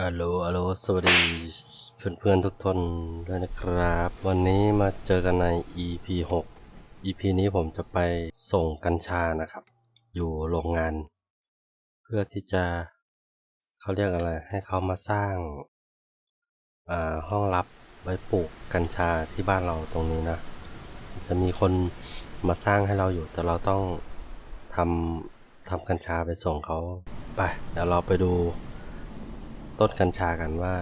อัลโหลอัลโหลสวัสดีเพื่อนๆทุกคนด้วยนะครับ วันนี้มาเจอกันใน EP 6 EP นี้ผมจะไปส่งกัญชานะครับ อยู่โรงงาน เพื่อที่จะเขาเรียกอะไร ให้เขามาสร้างอ่าห้องลับไว้ปลูกกัญชาที่บ้านเราตรงนี้นะ จะมีคนมาสร้างให้เราอยู่ แต่เราต้องทำทำกัญชาไปส่งเขาไปเดี๋ยวเราไปดู ต้นกัญชากันว่า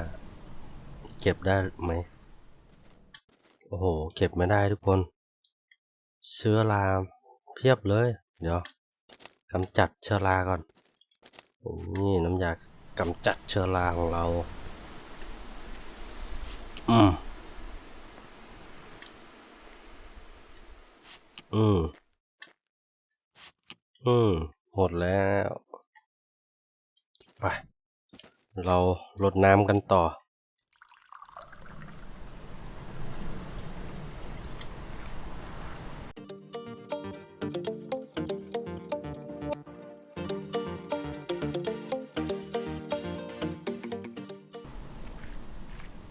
เก็บได้ไหม โอ้โห เก็บไม่ได้ทุกคน เชื้อราเพียบเลย เดี๋ยวกำจัดเชื้อราก่อน นี่น้ำยากำจัดเชื้อราของเรา อืม อืม อืม หมดแล้ว ไป เราลดน้ำกันต่อ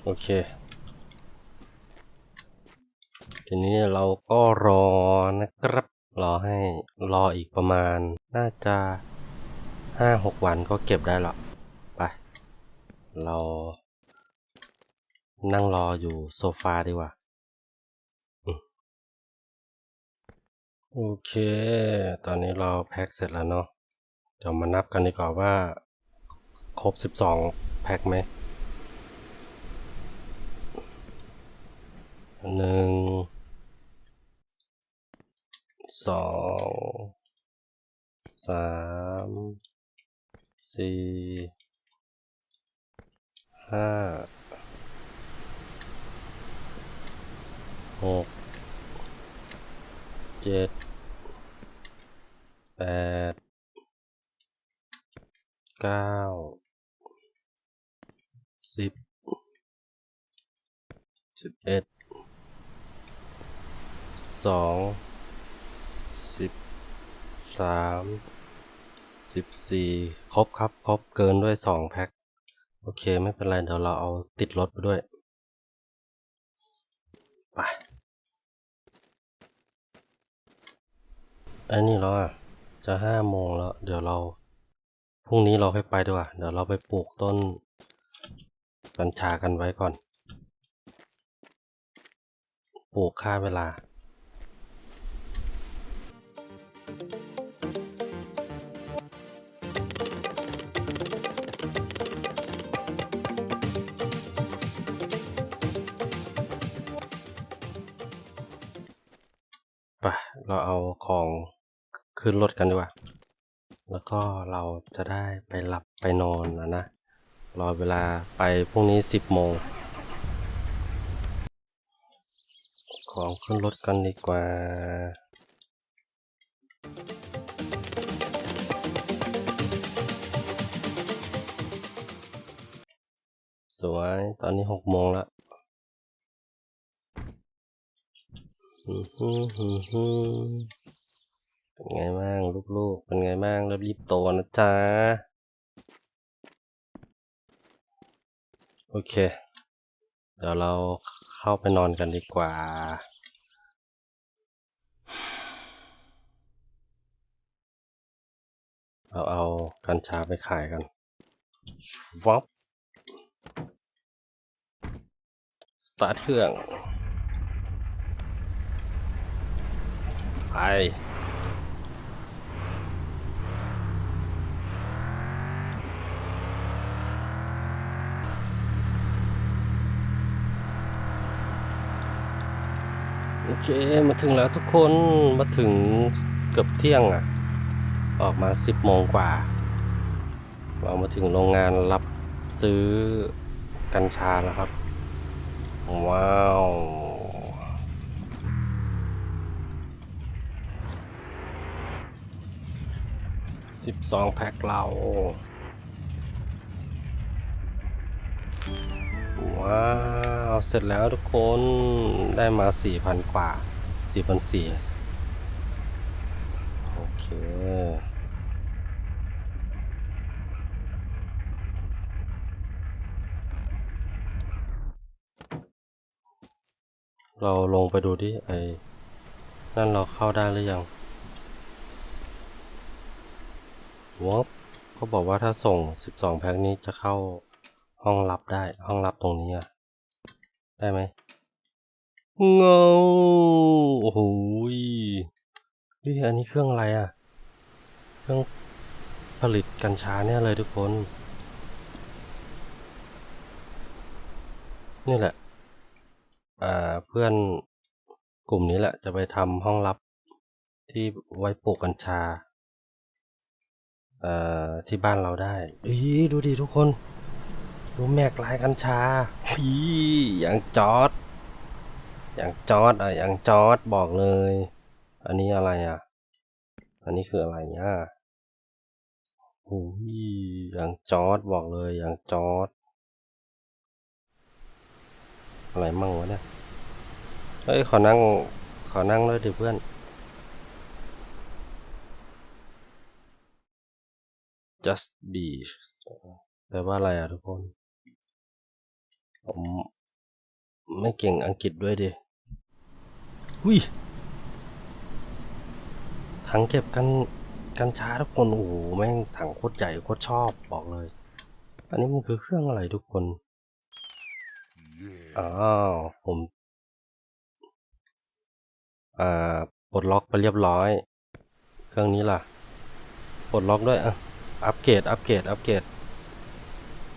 โอเค ทีนี้เราก็รอนะครับ รอให้รออีกประมาณ น่าจะห้าหกวันก็เก็บได้หรอกไป เรานั่งรออยู่โซฟาดีกว่า โอเค ตอนนี้เราแพ็คเสร็จแล้วเนาะ เดี๋ยวมานับกันดีกว่าว่า ครบ 12 แพ็คไหมหนึ่งสองสามสี่ ห้าหกเจ็ดแปดเก้าสิบสิบเอ็ดสิบสองสิบสามสิบสี่ครบครับ ครบเกินด้วยสองแพ็ค โอเค ไม่เป็นไร เดี๋ยวเราเอาติดรถไปด้วย ไปไอ้นี่แล้วอะ จะห้าโมงแล้ว เดี๋ยวเรา พรุ่งนี้เราให้ไปดีกว่า เดี๋ยวเราไปปลูกต้นกัญชากันไว้ก่อน ปลูกค่าเวลา เราเอาของขึ้นรถกันดีกว่า แล้วก็เราจะได้ไปหลับไปนอนนะนะ รอเวลาไปพรุ่งนี้สิบโมง ของขึ้นรถกันดีกว่าสวย ตอนนี้หกโมงแล้ว เป็นไงบ้างลูกๆ เป็นไงบ้างรีบๆโตนะจ๊ะ โอเค เดี๋ยวเราเข้าไปนอนกันดีกว่าเราเอากัญชาไปขายกันวับสตาร์ทเครื่อง ไป โอเค มาถึงแล้วทุกคนมาถึงเกือบเที่ยงอะ ออกมาสิบโมงกว่า เรามาถึงโรงงานรับซื้อกัญชาแล้วครับ ว้าว สิบสองแพ็คเราว้าว เสร็จแล้วทุกคนได้มาสี่พันกว่าสี่พันสี่โอเคเราลงไปดูที่ไอ้นั่นเราเข้าได้หรือยัง วอปเขาบอกว่าถ้าส่ง 12 แพ็คนี้จะเข้าห้องลับได้ ห้องลับตรงนี้อะได้ไหมเงาโอ้โหยเฮ้ยอันนี้เครื่องอะไรอะเครื่องผลิตกัญชาเนี่ยเลยทุกคน นี่แหละอ่าเพื่อนกลุ่มนี้แหละจะไปทำห้องลับที่ไว้ปลูกกัญชา เอ่อที่บ้านเราได้อีดูดิทุกคน ดูแมกลายกัญชาอีอย่างจอร์ดอย่างจอร์ดอะอย่างจอร์ดบอกเลย อันนี้อะไรอะ อันนี้คืออะไรเนี่ยโอ้ยอย่างจอร์ดบอกเลยอย่างจอร์ดอะไรมั่งวะเนี่ย เฮ้ย ขอนั่ง ขอนั่งด้วยดิเพื่อน just be แปลว่าอะไรอะทุกคน ผมไม่เก่งอังกฤษด้วยดิวิถังเก็บกันกัญชาทุกคน โอ้โห แม่งถังโคตรใหญ่โคตรชอบบอกเลย อันนี้มันคือเครื่องอะไรทุกคน อ้าว ผมอ่าปลดล็อกไปเรียบร้อย เครื่องนี้ล่ะ ปลดล็อกด้วยอะ อัปเกรดอัปเกรดอัปเกรด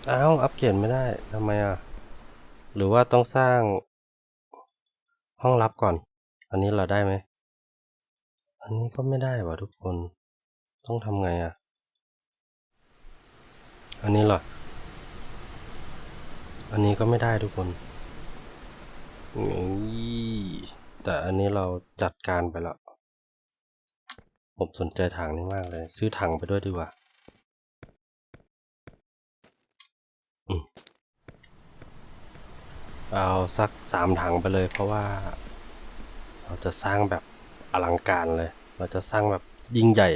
อ้าวอัปเกรดไม่ได้ทำไมอะ หรือว่าต้องสร้าง ห้องลับก่อน อันนี้เราได้ไหม อันนี้ก็ไม่ได้ว่ะทุกคน ต้องทำไงอะ อันนี้เหรอ อันนี้ก็ไม่ได้ทุกคนนี่แต่อันนี้เราจัดการไปแล้วผมสนใจถังนี้มากเลย ซื้อถังไปด้วยดีกว่าอืม เอาสักสามถังไปเลยเพราะว่า เราจะสร้างแบบอลังการเลย เราจะสร้างแบบยิ่งใหญ่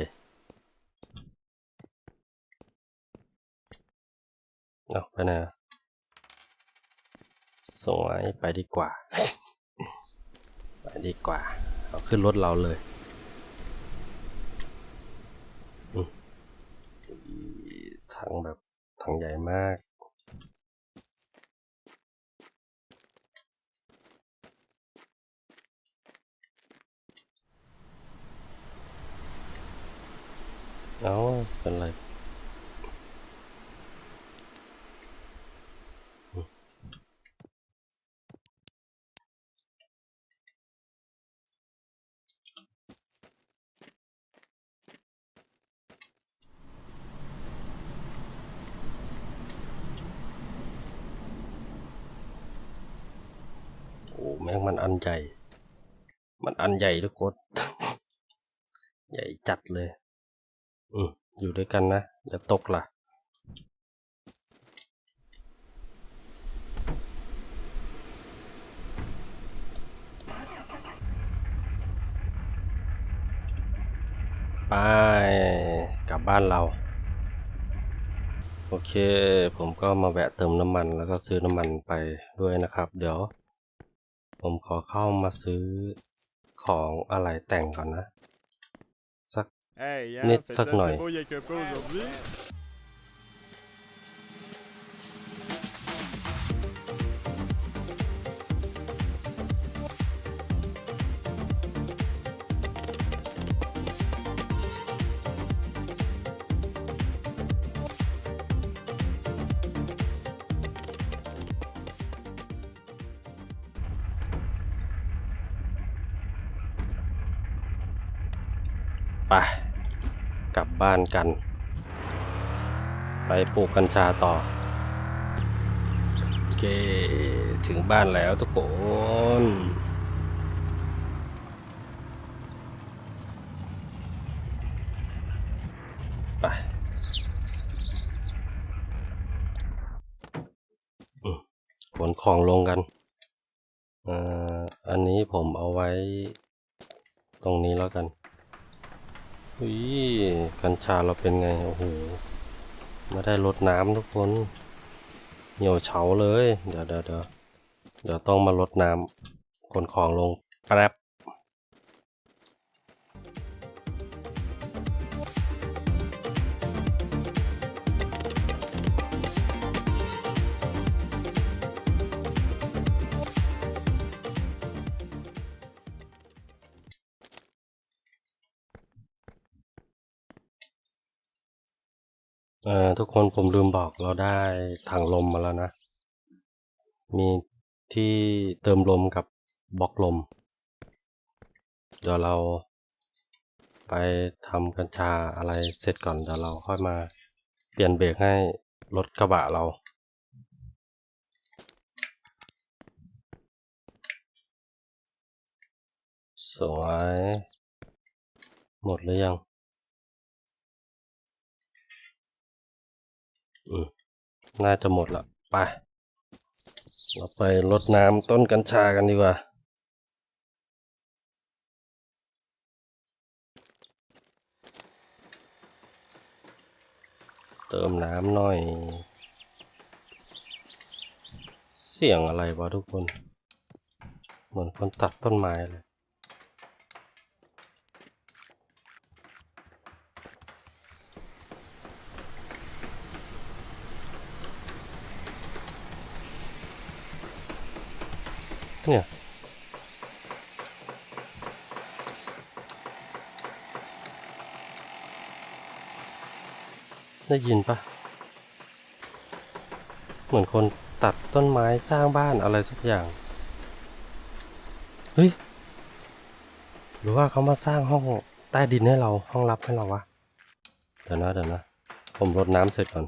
เอาไปไหนะส่งไว้ไปดีกว่า ไปดีกว่า เอาขึ้นรถเราเลยถังแบบถังใหญ่มาก เป็นไรโอ้แม่งมันอันใหญ่ มันอันใหญ่ทุกคน ใหญ่จัดเลย อืม อยู่ด้วยกันนะอย่าตกล่ะ ไป กลับบ้านเรา โอเค ผมก็มาแวะเติมน้ำมันแล้วก็ซื้อน้ำมันไปด้วยนะครับ เดี๋ยว ผมขอเข้ามาซื้อของอะไรแต่งก่อนนะ สัก บ้านกัน ไปปลูกกัญชาต่อ โอเค ถึงบ้านแล้วทุกคนไปขนของลงกันอ่ออันนี้ผมเอาไว้ตรงนี้แล้วกัน อุ้ยกัญชาเราเป็นไง โอ้โหมาได้ลดน้ำทุกคน เหี่ยวเฉาเลย เดี๋ยวเดี๋ยวเดี๋ยวเดี๋ยวต้องมาลดน้ำขนของลงแป๊บ ทุกคนผมลืมบอกเราได้ถังลมมาแล้วนะ มีที่เติมลมกับบล็อกลม เดี๋ยวเราไปทำกัญชาอะไรเสร็จก่อนเดี๋ยวเราค่อยมาเปลี่ยนเบรกให้รถกระบะเราสวย หมดหรือยัง น่าจะหมดละไป เราไปรดน้ำต้นกัญชากันดีกว่า เติมน้ำหน่อย เสียงอะไรวะทุกคน เหมือนคนตัดต้นไม้เลย เนี่ยได้ยินปะเหมือนคนตัดต้นไม้สร้างบ้านอะไรสักอย่าง เฮ้ย หรือว่าเขามาสร้างห้องใต้ดินให้เราห้องลับให้เราวะ เดี๋ยวนะเดี๋ยวนะ ผมรดน้ำเสร็จก่อน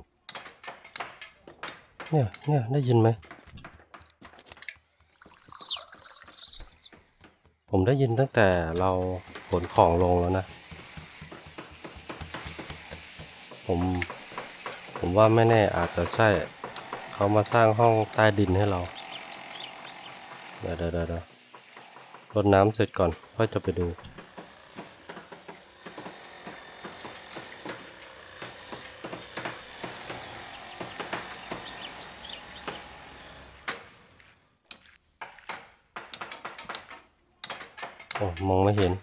เนี่ยเนี่ยได้ยินไหม ผมได้ยินตั้งแต่เราขนของลงแล้วนะ ผม ผมว่าไม่แน่อาจจะใช่ เขามาสร้างห้องใต้ดินให้เรา เดี๋ยวเดี๋ยวเดี๋ยวรดน้ำเสร็จก่อน ค่อยจะไปดู โอ้มองไม่เห็น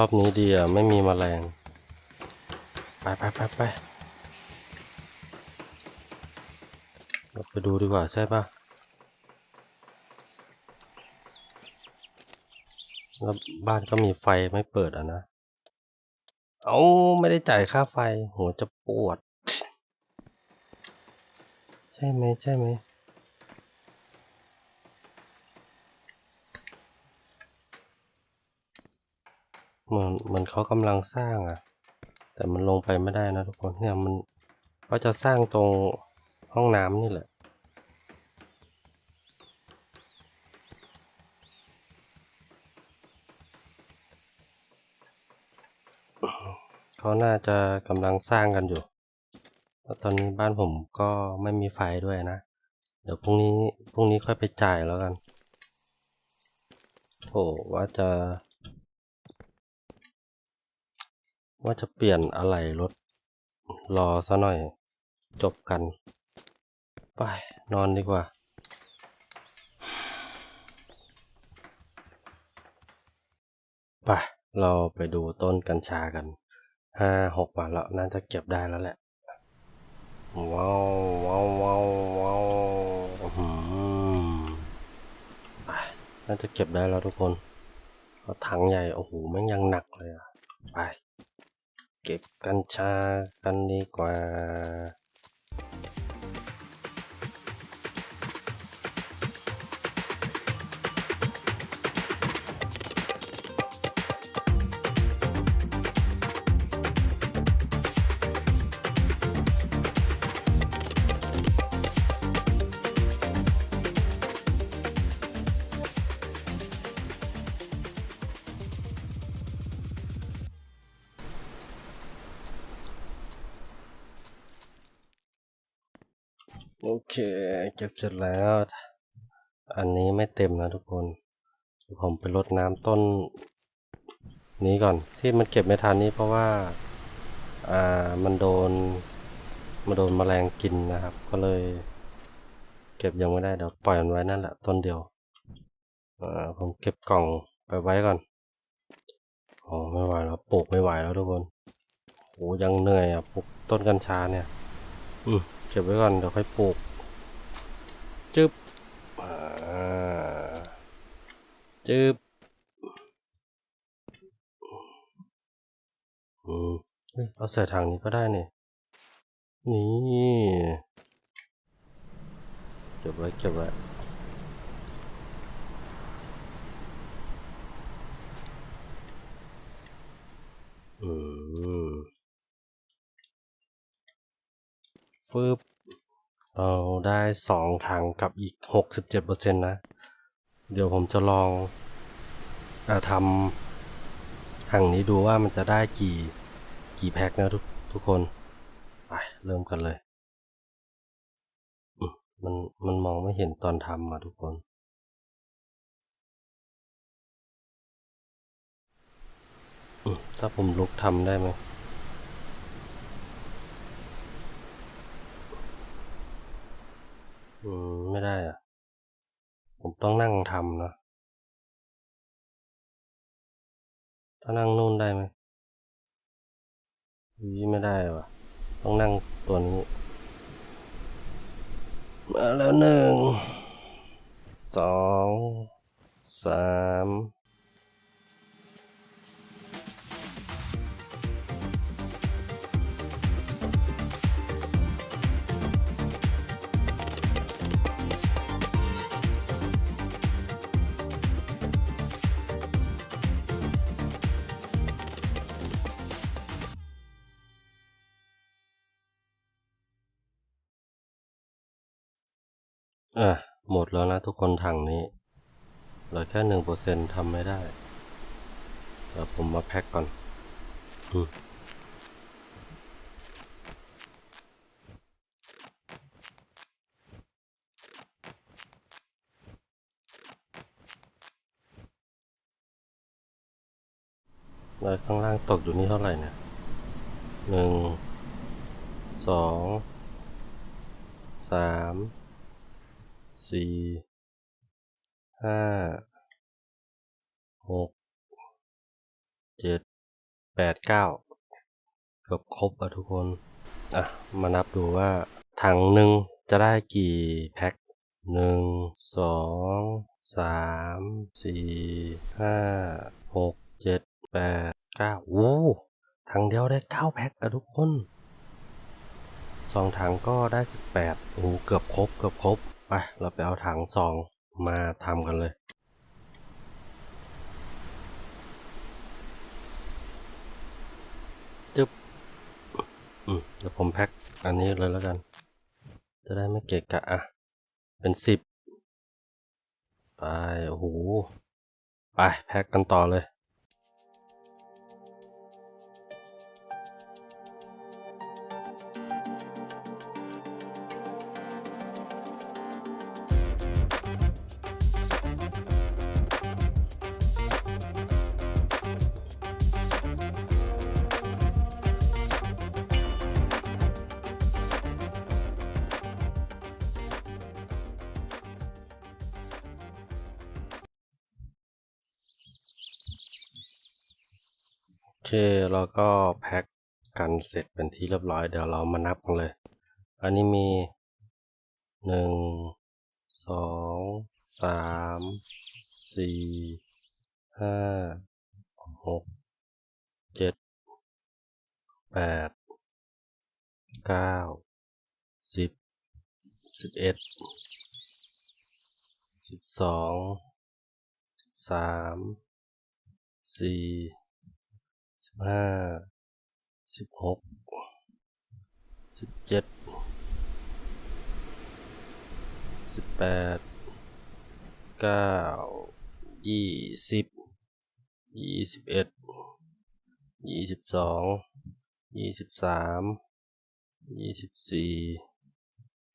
รอบนี้ดีอะ ไม่มีแมลง ไปไปไปไปเราไปดูดีกว่าใช่ปะแล้วบ้านก็มีไฟไม่เปิดอะนะ เอาไม่ได้จ่ายค่าไฟ หัวจะปวด ใช่ไหมใช่ไหม เหมือนเหมือนเขากำลังสร้างอะ แต่มันลงไปไม่ได้นะทุกคนเนี่ยมันเขาจะสร้างตรงห้องน้ำนี่แหละเขาน่าจะกำลังสร้างกันอยู่แล้วตอนนี้บ้านผมก็ไม่มีไฟด้วยนะ เดี๋ยวพรุ่งนี้พรุ่งนี้ค่อยไปจ่ายแล้วกัน โอ้ว่าจะ ว่าจะเปลี่ยนอะไหล่รถ รอซะหน่อย จบกัน ไป นอนดีกว่า ไป เราไปดูต้นกัญชากัน ห้าหกวันแล้วน่าจะเก็บได้แล้วแหละ ว้าวว้าวว้าวว้าวอื้อหือไป น่าจะเก็บได้แล้วทุกคนเอาถังใหญ่ โอ้โหแม่งยังหนักเลยอะไป เก็บกัญชากันดีกว่า โอเค เก็บเสร็จแล้ว อันนี้ไม่เต็มนะทุกคน ผมไปรดน้ำต้น นี้ก่อนที่มันเก็บไม่ทันนี่เพราะว่า อ่ามันโดนมันโดนแมลงกินนะครับ ก็เลย เก็บยังไม่ได้เดี๋ยวปล่อยมันไว้นั่นแหละต้นเดียวอ่าผมเก็บกล่องไปไว้ก่อนอ๋อไม่ไหวแล้วปลูกไม่ไหวแล้วทุกคนโหยังเหนื่อยอะปลูกต้นกัญชาเนี่ย อืมเก็บไว้ก่อนเดี๋ยวค่อยปลูก จึ๊บอ่าจึ๊บอืมเฮ้ยเอาใส่ถังนี้ก็ได้นี่นี่ เก็บไว้เก็บไว้ ฟึบเราได้สองถังกับอีกหกสิบเจ็ดเปอร์เซ็นต์นะ เดี๋ยวผมจะลองอทำถังนี้ดูว่ามันจะได้กี่กี่แพ็คนะทุกทุกคน ไปเริ่มกันเลย มันมันมองไม่เห็นตอนทำอะทุกคนถ้าผมลุกทำได้ไหม อืม ไม่ได้อะผมต้องนั่งทำนะถ้านั่งนู่นได้ไหมนี่ไม่ได้ว่ะ ต้องนั่งตัวนี้ มาแล้วหนึ่ง สอง สาม อะ หมดแล้วนะทุกคนถังนี้เหลือแค่หนึ่งเปอร์เซ็นทำไม่ได้เดี๋ยวผมมาแพ็คก่อนอืมแล้วข้างล่างตกอยู่นี่เท่าไหร่เนี่ยหนึ่ง สอง สาม สี่ห้าหกเจ็ดแปดเก้าเกือบครบอะทุกคน อะ มานับดูว่าถังหนึ่งจะได้กี่แพ็คหนึ่งสองสามสี่ห้าหกเจ็ดแปดเก้าโอ้ถังเดียวได้เก้าแพ็คอะทุกคนสองถังก็ได้สิบแปดโอ้เกือบครบเกือบครบ ไป เราไปเอาถังสองมาทำกันเลย จึ๊บอืมเดี๋ยวผมแพ็คอันนี้เลยแล้วกัน จะได้ไม่เกะกะอะ เป็นสิบไป โอ้โห ไป แพ็คกันต่อเลย เคเราก็แพ็คกันเสร็จเป็นที่เรียบร้อย เดี๋ยวเรามานับกันเลย อันนี้มีหนึ่งสองสามสี่ห้าหกเจ็ดแปดเก้าสิบสิบเอ็ดสิบสองสามสี่ ห้าสิบหกสิบเจ็ดสิบแปดเก้ายี่สิบยี่สิบเอ็ดยี่สิบสองยี่สิบสามยี่สิบสี่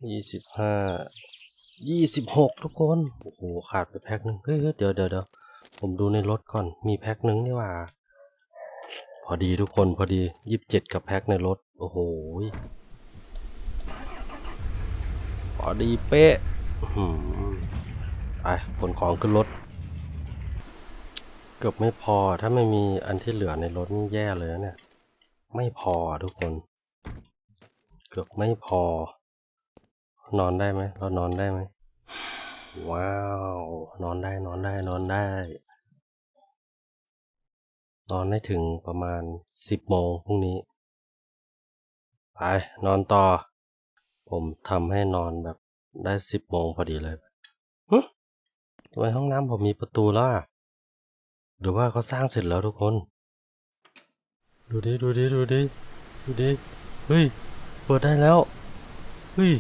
ยี่สิบห้ายี่สิบหกทุกคน โอ้โห ขาดไปแพ็คหนึ่งเฮ้ยเดี๋ยวเดี๋ยวเดี๋ยวผมดูในรถก่อน มีแพ็คหนึ่งนี่ว่า อดีทุกคนพอดียี่สิบเจ็ดกับแพ็คในรถ โอ้โหพอดีเป๊ะอื้อหือไปขนของขึ้นรถ เกือบไม่พอถ้าไม่มีอันที่เหลือในรถแย่เลยนะเนี่ย ไม่พอทุกคน เกือบไม่พอ นอนได้ไหมเรานอนได้ไหมว้าว นอนได้นอนได้นอนได้ นอนได้ถึงประมาณสิบโมงพรุ่งนี้ ไป นอนต่อ ผมทำให้นอนแบบได้สิบโมงพอดีเลยหึทำไมห้องน้ำผมมีประตูแล้วอะหรือว่าเขาสร้างเสร็จแล้วทุกคน ดูดิ ดูดิ ดูดิ ดูดิ เฮ้ย เปิดได้แล้ว เฮ้ย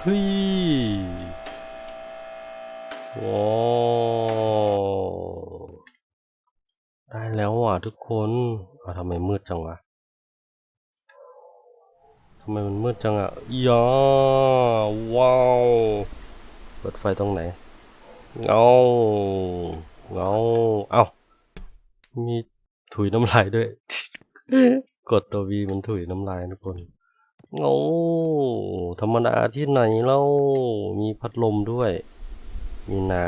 เฮ้ย ว้าว แล้วอะทุกคนอทำไมมืดจังวะทำไมมันมืดจังอะยาว้าวเปิดไฟตรงไหนเงาเงาเอ้ามีถุยน้ำลายด้วย กดตัววีมันถุยน้ำลายทุกคนเงาธรรมดาที่ไหนเล่ามีพัดลมด้วย มีน้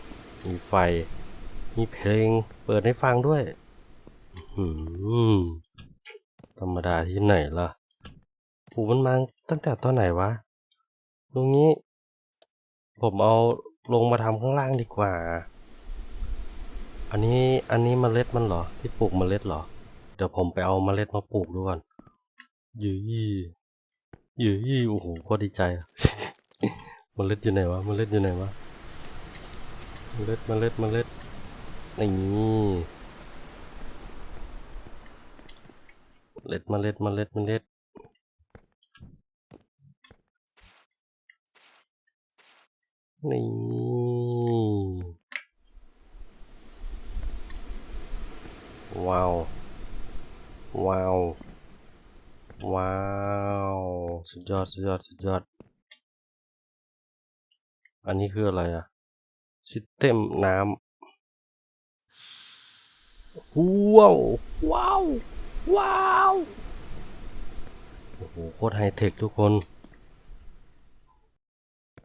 ำมีไฟ มีเพลงเปิดให้ฟังด้วยธรรมดาที่ไหนล่ะปูมันมาตั้งแต่ตอนไหนวะตรงนี้ ผมเอาลงมาทำข้างล่างดีกว่า อันนี้อันนี้มเมล็ดมันเหรอ ที่ปลูกมเมล็ดเหรอ เดี๋ยวผมไปเอามเมล็ดมาปลูกดูก่อนยืยี่ยืยี่โอ้โหโคตรดีใจอะเมล็ดอยู่ไหนวะมเมล็ดอยู่ไหนวะมเมล็ดมเมล็ดมเมล็ด นี่เล็ดมาเล็ดมาเล็ดมาเล็ดนี่ว้าว ว้าว ว้าว สุดยอด สุดยอด สุดยอด อันนี้คืออะไรอะซิสเต็มน้ำ ว้าวว้าวว้าวโอ้โหโคตรไฮเทคทุกคน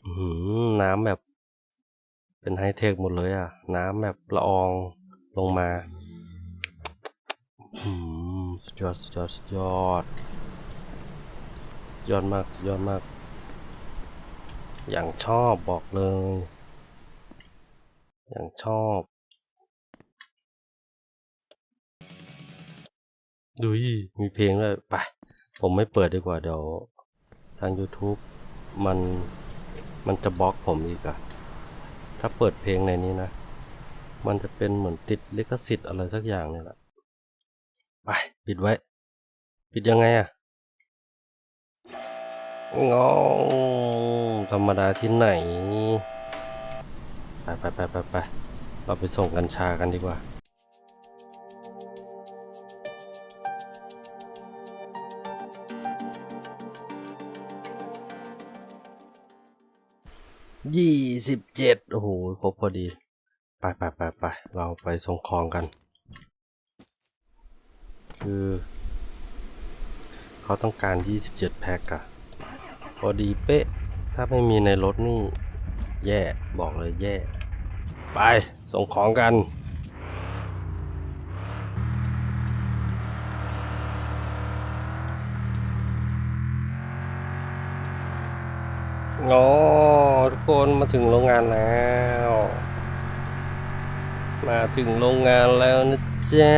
หือน้ำแบบ เป็นไฮเทคหมดเลยอะ น้ำแบบละอองลงมาหือสุดยอดสุดยอดสุดยอดสุดยอดมากสุดยอดมาก อย่างชอบบอกเลย อย่างชอบ ดูยี่มีเพลงด้วยไป ผมไม่เปิดดีกว่าเดี๋ยว ทาง YouTube มันมันจะบล็อกผมอีกอะถ้าเปิดเพลงในนี้นะ มันจะเป็นเหมือนติดลิขสิทธิ์อะไรสักอย่างเนี่ยแหละ ไป ปิดไว้ ปิดยังไงอะงงธรรมดาที่ไหน ไปไปไปไปไปเราไปส่งกัญชากันดีกว่า ยี่สิบเจ็ดโอ้โหครบพอดี ไปไปไปไปเราไปส่งของกัน คือ เขาต้องการ27แพ็คอะพอดีเป๊ะ ถ้าไม่มีในรถนี่ แย่บอกเลยแย่ ไปส่งของกันงอ ทุกคนมาถึงโรงงานแล้ว มาถึงโรงงานแล้วนะจ๊ะ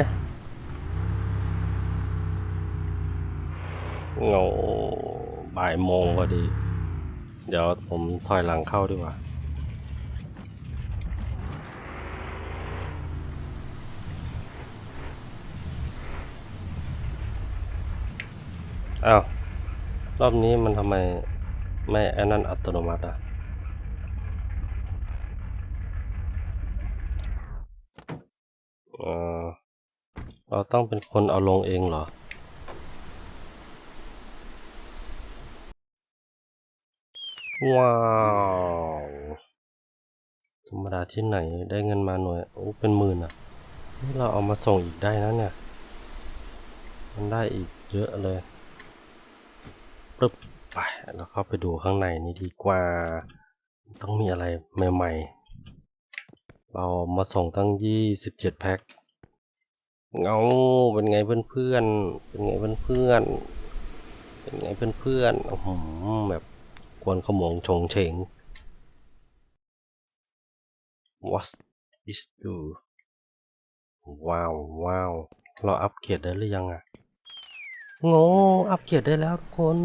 โง่บ่ายโมงพอดี เดี๋ยวผมถอยหลังเข้าดีกว่าอ้าว รอบนี้มันทำไมไม่ไอ้นั่นอัตโนมัติอะ เออ เราต้องเป็นคนเอาลงเองเหรอ ว้าวธรรมดาที่ไหนได้เงินมาหน่วย โอ้ เป็นหมื่นอะนี่เราเอามาส่งอีกได้นะเนี่ย มันได้อีกเยอะเลยปึ๊บไปเราเข้าไปดูข้างในนี้ดีกว่า ต้องมีอะไรใหม่ ๆ เรามาส่งตั้ง 27 แพ็ค เงาเป็นไงเพื่อนๆเป็นไงเพื่อนๆเป็นไงเพื่อนๆโอ้โหแบบกวนขโมงชงเฉง What is do ว้าวว้าวเราอัปเกรดได้หรือยังอะโง่อัปเกรดได้แล้วทุกคน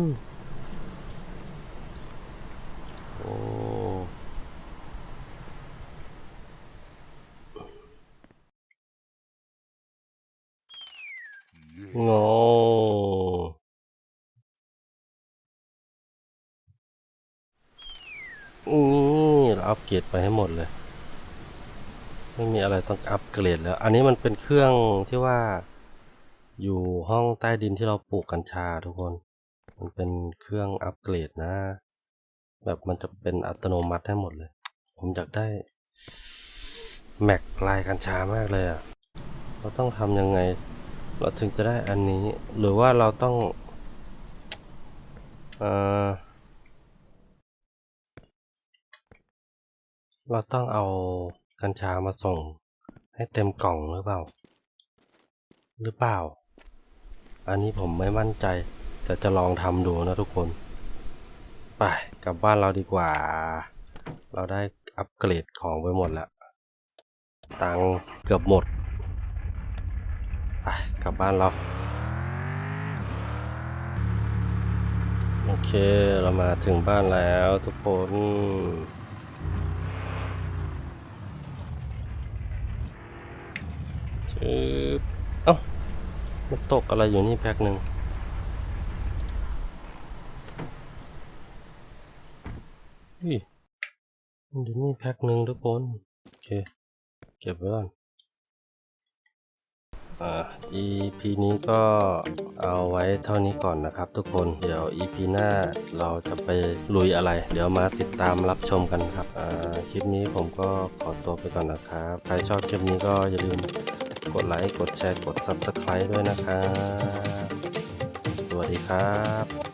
โอ้ โง่นี่เราอัปเกรดไปให้หมดเลย ไม่มีอะไรต้องอัปเกรดแล้ว อันนี้มันเป็นเครื่องที่ว่า อยู่ห้องใต้ดินที่เราปลูกกัญชาทุกคน มันเป็นเครื่องอัปเกรดนะ แบบมันจะเป็นอัตโนมัติให้หมดเลย ผมอยากได้แม็กลายกัญชามากเลยอะ่ะ เราต้องทำยังไง เราถึงจะได้อันนี้ หรือว่าเราต้องเออเราต้องเอากัญชามาส่งให้เต็มกล่องหรือเปล่า หรือเปล่า อันนี้ผมไม่มั่นใจ แต่จะลองทำดูนะทุกคน ไปกลับบ้านเราดีกว่า เราได้อัปเกรดของไปหมดแล้ว ตังเกือบหมด กลับบ้านเรา โอเคเรามาถึงบ้านแล้วทุกคนชืบเอ้ามันตกอะไรอยู่นี่แพ็คหนึ่งอุ้ยมันอยู่นี่แพ็คหนึ่งทุกคน โอเค เก็บไว้ก่อน EP นี้ก็เอาไว้เท่านี้ก่อนนะครับ ทุกคน เดี๋ยว EP หน้าเราจะไปลุยอะไร เดี๋ยวมาติดตามรับชมกันครับอ่าคลิปนี้ผมก็ขอตัวไปก่อนนะครับ ใครชอบคลิปนี้ก็อย่าลืมกดไลค์ กดแชร์ กด Subscribe ด้วยนะครับ สวัสดีครับ